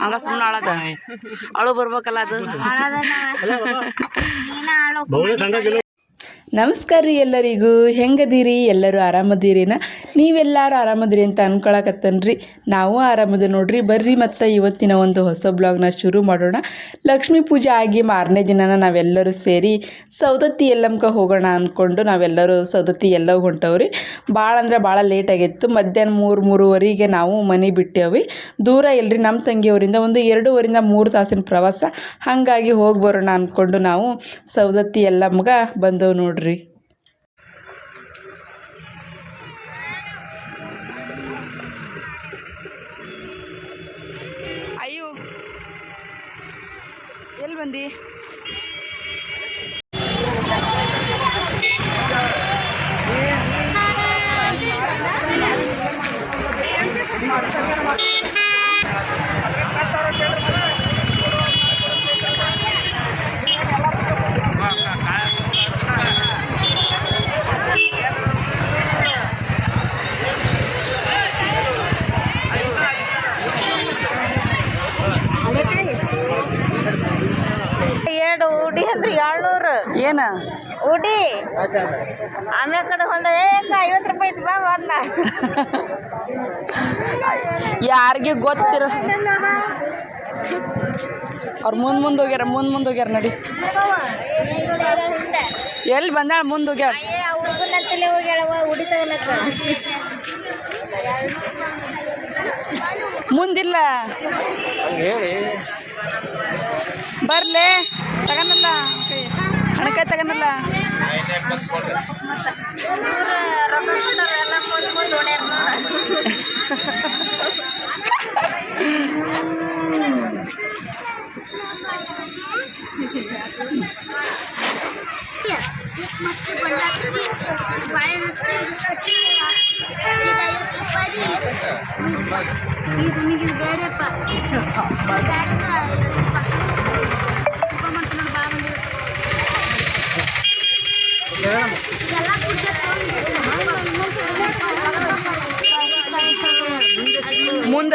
ಹಂಗ ಸುಮ್ಮನೆ ಅಳದ ಅಳು ಬರ್ಬೇಕಲ್ಲ ಅದು? ನಮಸ್ಕಾರ ರೀ ಎಲ್ಲರಿಗೂ. ಹೆಂಗದೀರಿ? ಎಲ್ಲರೂ ಆರಾಮದೀರಿನ? ನೀವೆಲ್ಲರೂ ಆರಾಮದ್ರಿ ಅಂತ ಅನ್ಕೊಳಕತ್ತನ್ರಿ. ನಾವು ಆರಾಮದ ನೋಡ್ರಿ. ಬರ್ರಿ ಮತ್ತು ಇವತ್ತಿನ ಒಂದು ಹೊಸ ಬ್ಲಾಗ್ನ ಶುರು ಮಾಡೋಣ. ಲಕ್ಷ್ಮೀ ಪೂಜೆ ಆಗಿ ಮಾರನೇ ದಿನನ ನಾವೆಲ್ಲರೂ ಸೇರಿ ಸೌದತ್ತಿ ಎಲ್ಲಮ್ಕ ಹೋಗೋಣ ಅಂದ್ಕೊಂಡು ನಾವೆಲ್ಲರೂ ಸೌದತ್ತಿ ಎಲ್ಲ ಹೊಂಟವ್ರಿ. ಭಾಳ ಅಂದ್ರೆ ಭಾಳ ಲೇಟ್ ಆಗಿತ್ತು. ಮಧ್ಯಾಹ್ನ ಮೂರು, ಮೂರುವರೆಗೆ ನಾವು ಮನೆ ಬಿಟ್ಟೇವಿ ದೂರ ಇಲ್ರಿ ನಮ್ಮ ತಂಗಿಯವರಿಂದ ಒಂದು ಎರಡೂವರಿಂದ ಮೂರು ತಾಸಿನ ಪ್ರವಾಸ. ಹಾಗಾಗಿ ಹೋಗಿ ಬರೋಣ ಅಂದ್ಕೊಂಡು ನಾವು ಸೌದತ್ತಿ ಎಲ್ಲಮ್ಗ ಬಂದವು ನೋಡ್ರಿ. ಎಲ್ಲಿ ಬಂದಿ ಎರಡು ಉಡಿ ಅಂದ್ರಿ ಏಳ್ನೂರು ಏನ ಉಡಿ. ಆಮೇಲೆ ಕಡೆ ಹೊಂದ ಏಕ ಐವತ್ತು ರೂಪಾಯಿ ಇತ್ತು ಬಾ ಬಂದ ಯಾರಿಗೆ ಗೊತ್ತಿರ ಅವ್ರು ಮುಂದೆ ಮುಂದೆ ಹೋಗ್ಯಾರ ಮುಂದೆ ಮುಂದೆ ಹೋಗ್ಯಾರ ನಡಿ. ಎಲ್ಲಿ ಬಂದಾಳ ಮುಂದೆ ತಗಲಕ್ಕ ಮುಂದಿಲ್ಲ. ಬರ್ಲೆ ತಗನಲ್ಲ. ಹಣಕಾಯಿ ತಗನಲ್ಲ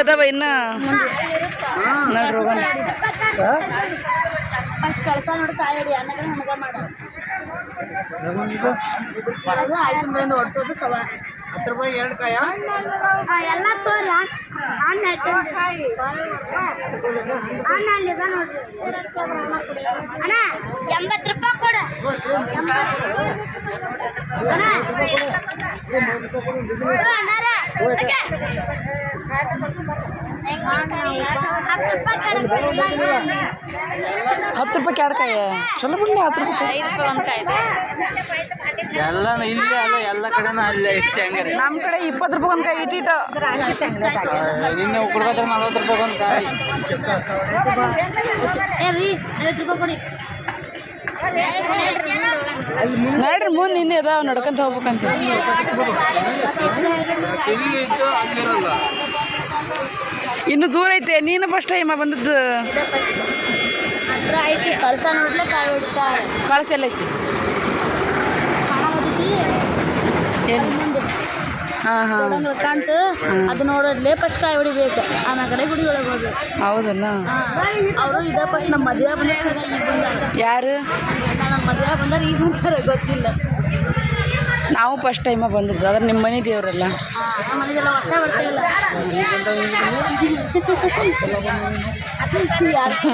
ಮುಂದದವ ಇನ್ನ ನೋಡ್ರಿ ಹೋಗೋಣ. ಕಳ್ಸ ನೋಡಿ ಕಾಯಿ ಹೊಡಿ ಅನ್ನಗಳ ಹಣಗ ಮಾಡ. ಅದು ಆಯ್ತು ಓಡಿಸೋದು ಸವ ಎಲ್ಲ ತೋರಿ ಅಣ್ಣ ಅಣ್ಣ ಅಲ್ಲಿದ ನೋಡ್ರಿ. ಅಣ್ಣ ಎಂಬತ್ತು ರೂಪಾಯಿ ಕೊಡ. ಅಣ್ಣ ಅಣ್ಣಾರ ಓಕೆ. ಹತ್ತು ರೂಪಾಯಿ ಎರಡು ಚಲೋ ಬಿಡ್ಲಿ ಹತ್ತು ರೂಪಾಯಿ ಎಲ್ಲ ಇಲ್ಲೇ ಅಲ್ಲ ಎಲ್ಲ ಕಡೆನೂ ಅಲ್ಲೇ ಇಷ್ಟ ಹಂಗಾರೆ. ನಮ್ಮ ಕಡೆ ಇಪ್ಪತ್ತು ರೂಪಾಯಿ ಒಂದು ಕಾಯಿ ಇಟ್ಟಿಟ್ಟು. ನಿನ್ನೆ ಕೊಡ್ಬೇಕಾದ್ರೆ ನಲ್ವತ್ತು ರೂಪಾಯಿ ಒಂದು ಕಾಯಿ ಏ ರೀ ಐವತ್ತು ರೂಪಾಯಿ ಕೊಡಿ ನೋಡ್ರಿ ಮುಂದೆ ಹಿಂದೆ ಅದಾವ ನಡ್ಕೊಂತ ಹೋಗ್ಬೇಕಂತ. ಇನ್ನು ದೂರ ಐತೆ ನೀನು ಫಸ್ಟ್ ಟೈಮ ಬಂದದ್ದು? ಕಳಸ ಎಲ್ಲ ಐತಿ. ಏನು? ಒಂದು ಕಾಣ್ತು? ಅದು ನೋಡೋದ್ಲೆ ಫಸ್ಟ್ ಕಾಯಿ ಹೊಡಿಬೇಕು. ಆಮೇಲೆ ಕಡೆ ಗುಡಿ ಒಳಗೆ ಹೋಗ್ಬೇಕು ಹೌದಲ್ಲ ಅವರು ಇದ ಫಸ್ಟ್ ನಮ್ಮ ಮದುವೆ ಈಗ ಬಂದಾರ. ಯಾರು? ನಮ್ಮ ಮದುವೆ ಬಂದಾಗ ಈಗ ಬಂದಾರ ಗೊತ್ತಿಲ್ಲ. ನಾವು ಫಸ್ಟ್ ಟೈಮ ಬಂದಿದ್ದು ಅದ್ರ ನಿಮ್ಮ ಮನೆ ದೇವರಲ್ಲ. ಮನೆಗೆಲ್ಲ ವರ್ಷ ಬರ್ತಿಲ್ಲ ಯಾರು?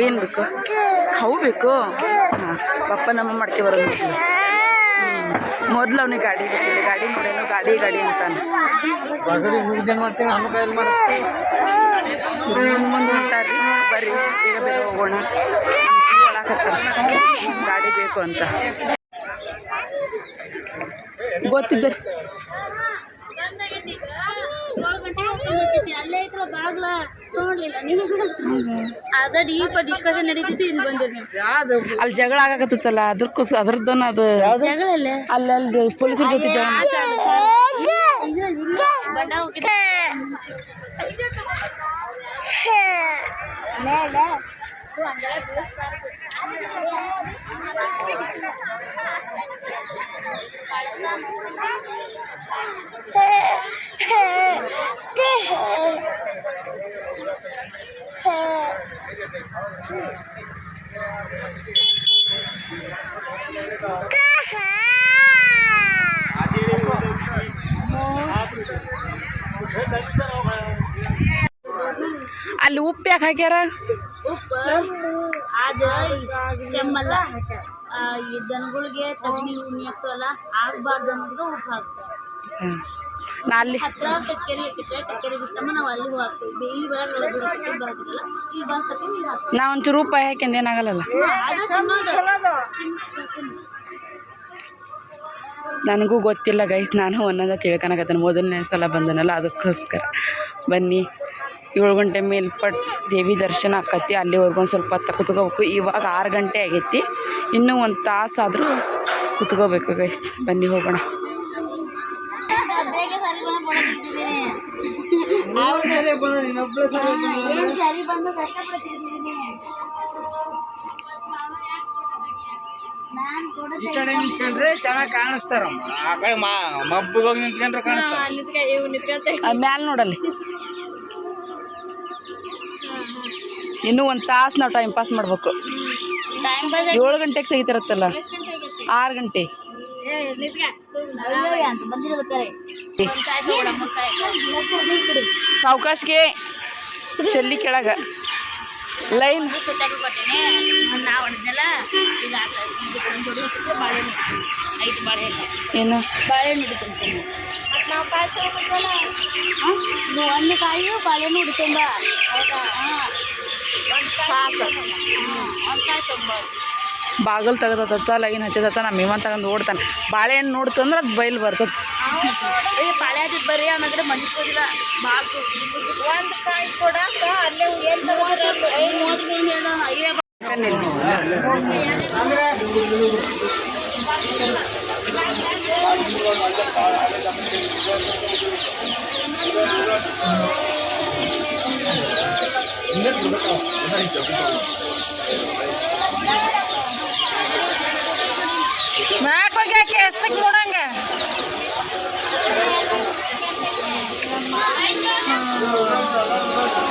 ಏನು ಬೇಕು? ಅವು ಬೇಕು? ಹಾಂ ಪಪ್ಪ ನಮ್ಮ ಮಡಕೆ ಬರೋದು ಮೊದಲು ಅವನಿಗೆ ಗಾಡಿ ಗಾಡಿ ನೋಡೇನು ಗಾಡಿ ಗಾಡಿ ಅಂತಾನೆ. ಮುಂದೆ ಹೊಂಟಾರ್ರಿ ಬರ್ರಿ ಬೇಗ ಬೇಗ ಹೋಗೋಣ. ಹೇಳಕತ್ತಾರ ಗಾಡಿ ಬೇಕು ಅಂತ. ಗೊತ್ತಿದ್ದ ಅಲ್ಲೇ ಐತ್ರ ಬಾಗ್ಲ ನೋಡ್ಲಿಲ್ಲ ನೀವು ಅದ ಡೀಪ್ ಡಿಸ್ಕಷನ್ ನಡೀತಿತ್ತು ಇಲ್ಲಿ ಬಂದಿರಿ ನೀವು. ಅಲ್ಲಿ ಜಗಳ ಆಗಕತ್ತಲ್ಲ ಅದ್ರಕ್ಕೋಸ್ ಅದ್ರದ್ದನ್ನ ಅದು ಜಗಳ ಅಲ್ಲೇ ಅಲ್ಲಿ ಅಲ್ಲಿ ಪೊಲೀಸರ ಜೊತೆ ಜಗಳ ಬಣ್ಣ ಹೋಗಿದ್ದೆ ಅಲ್ಲಿ ಉಪ್ಪು ಯಾಕೆ ಹಾಕ್ಯಾರ ಉಪ್ಪು ಅದ ಕೆಮ್ಮಲ್ಲ ಆ, ಈ ದನಗಳಿಗೆ ತಗಣಿ ಉಣ್ಣಿ ಆಗ್ತಾವಲ್ಲ ಆಗ್ಬಾರ್ದು ಅನ್ನೋದು ಉಪ್ಪು ಹಾಕ್ತಾರೆ ಹ್ಮ್. ನಾ ಅಲ್ಲಿ ನಾ ಒಂಚೂರು ರೂಪಾಯಿ ಹಾಕ್ಯಂದು ಏನಾಗಲ್ಲ ನನಗೂ ಗೊತ್ತಿಲ್ಲ ಗೈಸ್ ನಾನು ಒಂದೊಂದ ತಿಳ್ಕೊಳಕತ್ತೇನೆ ಮೊದಲನೇ ಸಲ ಬಂದನಲ್ಲ ಅದಕ್ಕೋಸ್ಕರ. ಬನ್ನಿ ಏಳು ಗಂಟೆ ಮೇಲ್ಪಟ್ಟು ದೇವಿ ದರ್ಶನ ಆಕತಿ ಅಲ್ಲಿವರೆಗೂ ಒಂದು ಸ್ವಲ್ಪ ಹೊತ್ತು ಕುತ್ಕೋಬೇಕು. ಇವಾಗ ಆರು ಗಂಟೆ ಆಗೈತಿ. ಇನ್ನೂ ಒಂದು ತಾಸಾದರೂ ಕುತ್ಕೋಬೇಕು ಗೈಸ್ ಬನ್ನಿ ಹೋಗೋಣ. ಬಂದು ಏನ್ ಸರಿ ಬಂದು ಕಷ್ಟಪಡ್ತಿದ್ದೀನಿ ಈ ಕಡೆ ನಿಂತ್ಕೊಂಡ್ರೆ ಚೆನ್ನಾಗಿ ಕಾಣಿಸ್ತಾರಮ್ಮ. ಆ ಕಡೆ ಮಬ್ಬಿಗೆ ಹೋಗಿ ನಿಂತ್ಕೊಂಡ್ರೆ ಕಾಣಿಸ್ತಾರ. ಮ್ಯಾಲ ನೋಡಲ್ಲಿ. ಇನ್ನೂ ಒಂದು ತಾಸು ನಾವು ಟೈಮ್ ಪಾಸ್ ಮಾಡಬೇಕು. ಏಳು ಗಂಟೆಗೆ ತೆಗಿತಿರತ್ತಲ್ಲ? ಆರು ಗಂಟೆ. ಏ ನಿತ್ಕ ಅಯ್ಯೋ ಅಂತ ಬಂದಿರೋದು ಕರೆ ಪಂಚಾಯತ್ ಹೋಗೋಣ ಮುಕ್ಕಾಯ ಸಾವಕಾಶಿಗೆ ಚೆಲ್ಲಿ ಕೆಳಗೆ ಲೈನ್ ಸುತ್ತಾಗಿ ಕೊಟ್ಟೇನೆ ನಾವು ಹೊಡೆದ್ನಲ್ಲ ಈಗ ಆತ ಇದು ಒಂದು ಜೋಡಿ ಬಾಳೆಹಣ್ಣು ಐದು ಬಾಳೆಹಣ್ಣು ಏನು ಬಾಳೆಹಣ್ಣು ಹಿಡಿತಂತ ಮತ್ತು ನಾವು ಕಾಯಿ ತೊಗೊಂಡ್ವಲ್ಲ ನೀವು ಒಂದು ಕಾಯಿ ಬಾಳೆಹಣ್ಣು ಹಿಡಿತಂಬ ಹೌದಾ ಹಾಂ ಒಂದು ಸಾಕು ಹ್ಞೂ ಒಂದು ಕಾಯಿ ತೊಂಬ ಬಾಗಲ್ ತೆಗ್ದತ್ತ ಲೈನ್ ಹಚ್ಚದತ್ತ ನಮ್ಮ ಇವ ತಗೊಂಡು ಓಡ್ತಾನೆ. ಬಾಳೆಹಣ್ಣು ನೋಡ್ತಂದ್ರೆ ಅದು ಬೈಲ್ ಬರ್ತದೆ. ಬರ್ರಿ ಅನ್ನೋದ್ರೆ ಮನ್ಸ್ಕೋದಿಲ್ಲ ಬಾಕು ಮೂಡಂಗ Thank ಕೊಡಾಕ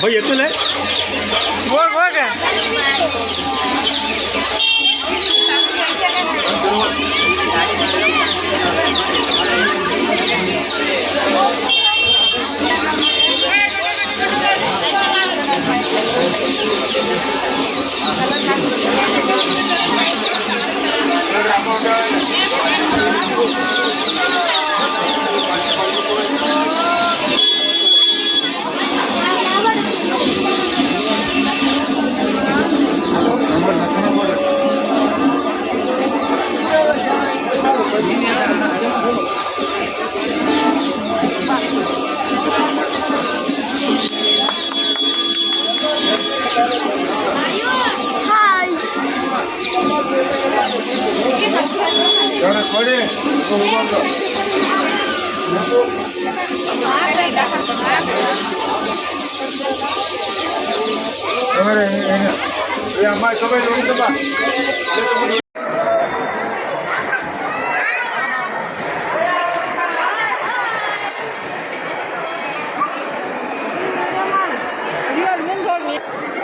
ಹೋಗಿ ಎತ್ತಲೆ ಹೋಗ ಹೋಗ ఈ అమ్మాయి తొమ్మిది ఉంటుందా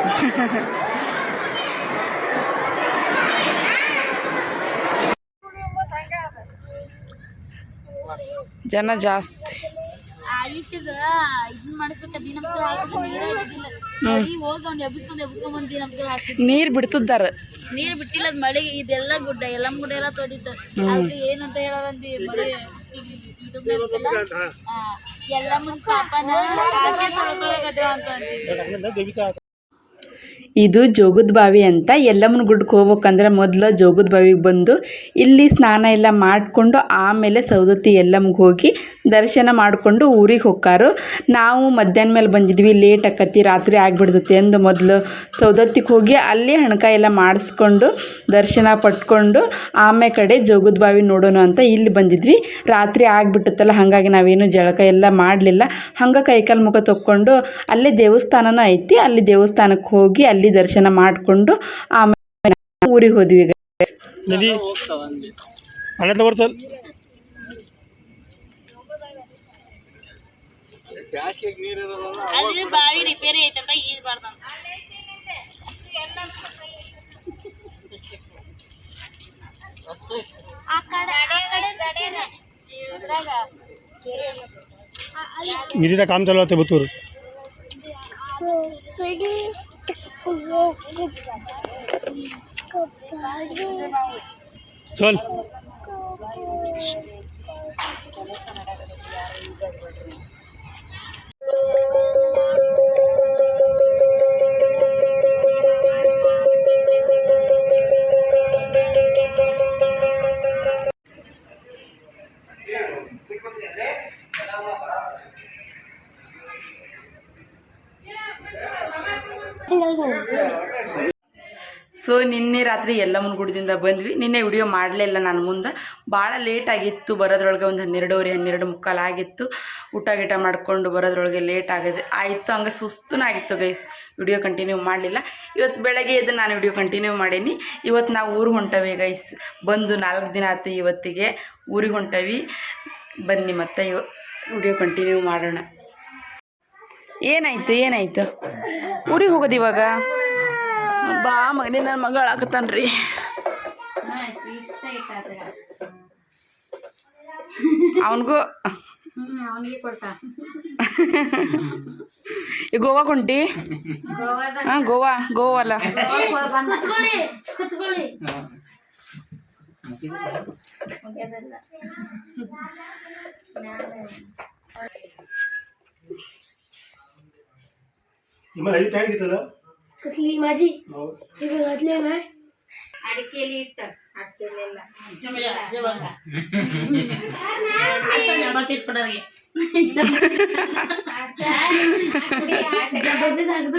Ha ha ha. ಜನ ಜಾಸ್ತಿ. ಆಯುಷ್ಯದ ಇದನ್ನ ಮಾಡಿಸ್ಬೇಕ ದಿ ನಮಸ್ಕಾರ ಹಾಕ್ಬೇಕು ನೀರ ಇದ್ದಿಲ್ಲ ಮಳಿ ಹೋಗಿ ಅವ್ನು ಎಬ್ಬಿಸ್ಕೊಂಡು ಎಬ್ಬಿಸ್ಕೊಂಡು ಬಂದು ದಿ ನಮಸ್ಕಾರ ಹಾಕ್ಸಿದ್ವಿ ನೀರು ಬಿಡ್ತಿದ್ದಾರ. ನೀರ್ ಬಿಟ್ಟಿಲ್ಲ ಮಳೆ ಇದೆಲ್ಲ ಗುಡ್ಡ ಎಲ್ಲ ಗುಡ್ಡ ಎಲ್ಲ ತೊಡಿತ ಏನಂತ ಹೇಳೋರಂದಿ ಮಳಿ ಎಲ್ಲ ಮುಂದೆ ಪಾಪನ ಅಂತ ಇದು ಜೋಗದ ಬಾವಿ ಅಂತ ಎಲ್ಲಮ್ಮನ ಗುಡ್ಡಕ್ಕೆ ಹೋಗ್ಬೇಕಂದ್ರೆ ಮೊದಲು ಜೋಗದ ಬಾವಿಗೆ ಬಂದು ಇಲ್ಲಿ ಸ್ನಾನ ಎಲ್ಲ ಮಾಡಿಕೊಂಡು ಆಮೇಲೆ ಸವದತ್ತಿ ಎಲ್ಲಮ್ಮಗೆ ಹೋಗಿ ದರ್ಶನ ಮಾಡಿಕೊಂಡು ಊರಿಗೆ ಹೋಗ್ಕಾರು. ನಾವು ಮಧ್ಯಾಹ್ನ ಮೇಲೆ ಬಂದಿದ್ವಿ ಲೇಟ್ ಆಕತಿ, ರಾತ್ರಿ ಆಗಿಬಿಡ್ತೈತಿ ಎಂದು ಮೊದಲು ಸೌದತ್ತಿಗೆ ಹೋಗಿ ಅಲ್ಲಿ ಹಣಕಾಯಿ ಎಲ್ಲ ಮಾಡಿಸ್ಕೊಂಡು ದರ್ಶನ ಪಟ್ಕೊಂಡು ಆಮೆ ಕಡೆ ಜೋಗದ ಬಾವಿ ನೋಡೋಣ ಅಂತ ಇಲ್ಲಿ ಬಂದಿದ್ವಿ. ರಾತ್ರಿ ಆಗಿಬಿಟ್ಟತ್ತಲ್ಲ, ಹಾಗಾಗಿ ನಾವೇನು ಜಳಕ ಎಲ್ಲ ಮಾಡಲಿಲ್ಲ. ಹಂಗೆ ಕೈಕಾಲು ಮುಖ ತೊಕ್ಕೊಂಡು ಅಲ್ಲೇ ದೇವಸ್ಥಾನನೂ ಐತಿ, ಅಲ್ಲಿ ದೇವಸ್ಥಾನಕ್ಕೆ ಹೋಗಿ ಅಲ್ಲಿ ದರ್ಶನ ಮಾಡಿಕೊಂಡು ಆಮೇಲೆ ಊರಿಗೆ ಹೋದ್ವಿ ಈಗ. ಬ್ಯಾಸ್ಗೆಗೆ ನೀರು ಇರೋದಲ್ಲ ಅಲ್ಲಿ ಬಾವಿ ರಿಪೇರಿ ಐತಂತ ಈಜ್ಬಾರ್ದಂತ विधीचा काम चालू आहे बतूर चल ರಾತ್ರಿ ಯಲ್ಲಮ್ಮನ ಗುಡಿದಿಂದ ಬಂದ್ವಿ. ನಿನ್ನೆ ವಿಡಿಯೋ ಮಾಡಲಿಲ್ಲ ನಾನು ಮುಂದೆ. ಭಾಳ ಲೇಟ್ ಆಗಿತ್ತು, ಬರೋದ್ರೊಳಗೆ ಒಂದು ಹನ್ನೆರಡೂವರೆ, ಹನ್ನೆರಡು ಮುಕ್ಕಾಲು ಆಗಿತ್ತು. ಊಟ ಗೀಟ ಮಾಡಿಕೊಂಡು ಬರೋದ್ರೊಳಗೆ ಲೇಟ್ ಆಗಿದೆ ಆಯಿತು, ಹಂಗೆ ಸುಸ್ತನಾಗಿತ್ತು ಗೈಸ್ ವಿಡಿಯೋ ಕಂಟಿನ್ಯೂ ಮಾಡಲಿಲ್ಲ. ಇವತ್ತು ಬೆಳಗ್ಗೆ ಎದ್ದು ನಾನು ವಿಡಿಯೋ ಕಂಟಿನ್ಯೂ ಮಾಡೀನಿ. ಇವತ್ತು ನಾವು ಊರಿಗೆ ಹೊಂಟವಿ ಗೈಸ್ ಬಂದು ನಾಲ್ಕು ದಿನ ಆಯ್ತು ಇವತ್ತಿಗೆ ಊರಿಗೆ ಹೊಂಟವಿ. ಬನ್ನಿ ಮತ್ತೆ ಇವ ವಿಡಿಯೋ ಕಂಟಿನ್ಯೂ ಮಾಡೋಣ. ಏನಾಯಿತು ಏನಾಯಿತು? ಊರಿಗೆ ಹೋಗೋದು ಇವಾಗ? ಬಾ ಮಗನೇ ನನ್ನ ಮಗ ಅಳಾಕತ್ತಾನ್ರಿ ಅವನಿಗೂ ಈ ಗೋವಾ ಕುಂಟಿ? ಹಾ, ಗೋವಾ ಗೋವಾ ಅಲ್ಲ. ನಿಮ್ಮ ಐದು ಟೈಮ್ कसली माझी हो हे घातले ना ಅಡಿಕೆಲಿ ಇಟ್ಟ ಅಡಿಕೆಲೆಲ್ಲ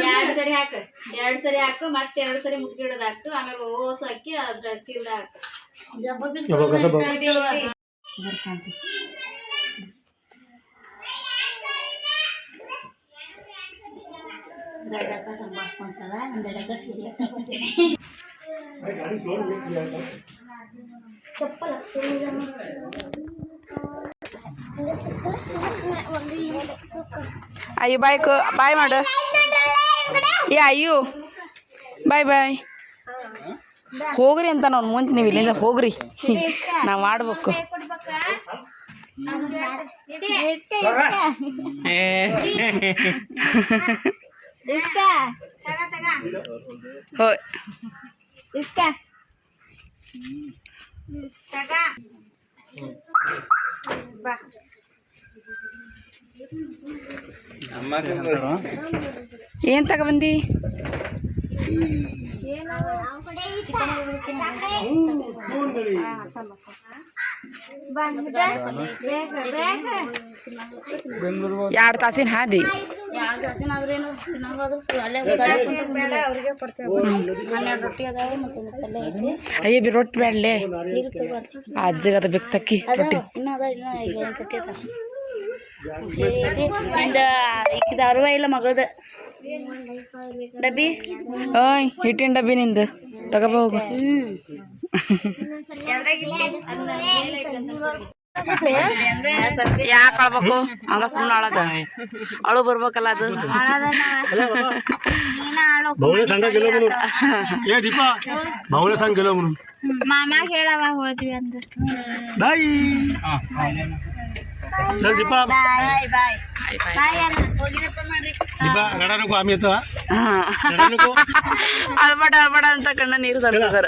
ಎರಡ್ ಸರಿ ಹಾಕ ಎರಡ್ ಸರಿ ಹಾಕು ಮತ್ತೆ ಎರಡ್ ಸರಿ ಮುಚ್ಗಿಡೋದ್ ಹಾಕು ಆಮೇಲೆ ಓಸು ಹಾಕಿ ಅದ್ರ ಚೀಲ ಹಾಕು हे ದೊಡ್ಡಕ್ಕ ಸಂಭಾಷಿಸ್ಕೊಂತಾಳ ನನ್ನ ದೊಡ್ಡಕ್ಕ ಸೀರಿಯಸ್ ಚಪ್ಪಲ ಅಯ್ಯೋ ಬಾಯ್ ಕ ಬಾಯ್ ಮಾಡು. ಏ ಅಯ್ಯೋ. ಬಾಯ್ ಬಾಯ್. ಹೋಗ್ರಿ ಅಂತ ನಾವು ಮುಂಚೆ ನೀವು ಇಲ್ಲಿಂದ ಹೋಗ್ರಿ. ನಾವು ಮಾಡ್ಬೇಕು. ಹೋ ಇಸ್ಕ ಏನು ತಗೊಬಂದಿ ಎರಡು ತಾಸಿನ ಹಾದಿ ಎರಡು ದರ್ಶನ ಆದ್ರೇನು ತಿನ್ನಂಗಾದ್ರು ಅಲ್ಲೇ ಗಾಡಿ ಕುಂತ ಹನ್ನೆರಡು ರೊಟ್ಟಿ ಅದಾವ ಮತ್ತೊಂದು ಪಲ್ಯ ಐತಿ. ಅಯ್ಯ ಬಿ ರೊಟ್ಟಿ ಬೇಡಲೆ ಇಲ್ಲಿ ತಗೋರ್ಸಿ. ಅಜ್ಜಗದ ಬೇಕು ತಕ್ಕಿ ರೊಟ್ಟಿ. ಇನ್ನ ಅದ ರೊಟ್ಟಿ ಅದ ಸರಿ ಐತಿ. ನಿಂದ ಈಕಿದ ಅರುವ ಇಲ್ಲ ಮಗಳದ? ಡಬ್ಬಿ? ಓಯ್ ಹಿಟ್ಟಿನ ಡಬ್ಬಿ ನಿಂದು. ತಗೋಬ ಹೋಗು. ಹ್ಮ್. ಯಾಕೆ ಅಳ್ಬೇಕು ಹಂಗ ಸುಮ್ಮನೆ ಅಳದ ಅಳು ಬರ್ಬೇಕಲ್ಲ ಅದು भाऊला सांगा गेलो म्हणून ए दीपा भाऊला सांग गेलो म्हणून ಮಾಮ ಹೇಳವ ಹೋದ್ವಿ ಅಂದ बाई चल दीपा ಬಾಯ್ ಬಾಯ್ ಬಾಯ್ ಬಾಯ್ ಬಾಯ್ ಅಲ್ಲ ಹೋಗಿರಪ್ಪ ಮಾಡ್ರಿ दीपा रडा नको आम्ही येतो हा ಹಾಂ रडा नको ಅಳ್ಬೇಡ ಅಳ್ಬೇಡ ಅಂತ ಕಣ್ಣ ನೀರು ತರ್ಸೋಕರ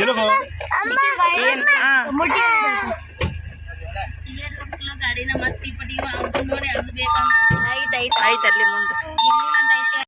गेलो ಮತ್ತೆ ಈ ಪಡಿ ನೋಡಿ ಅದು ಬೇಕಂತ ಆಯ್ತು ಆಯ್ತು ಆಯ್ತು. ಅಲ್ಲಿ ಮುಂದೆ ಇಲ್ಲಿ ಒಂದ್ ಐತೆ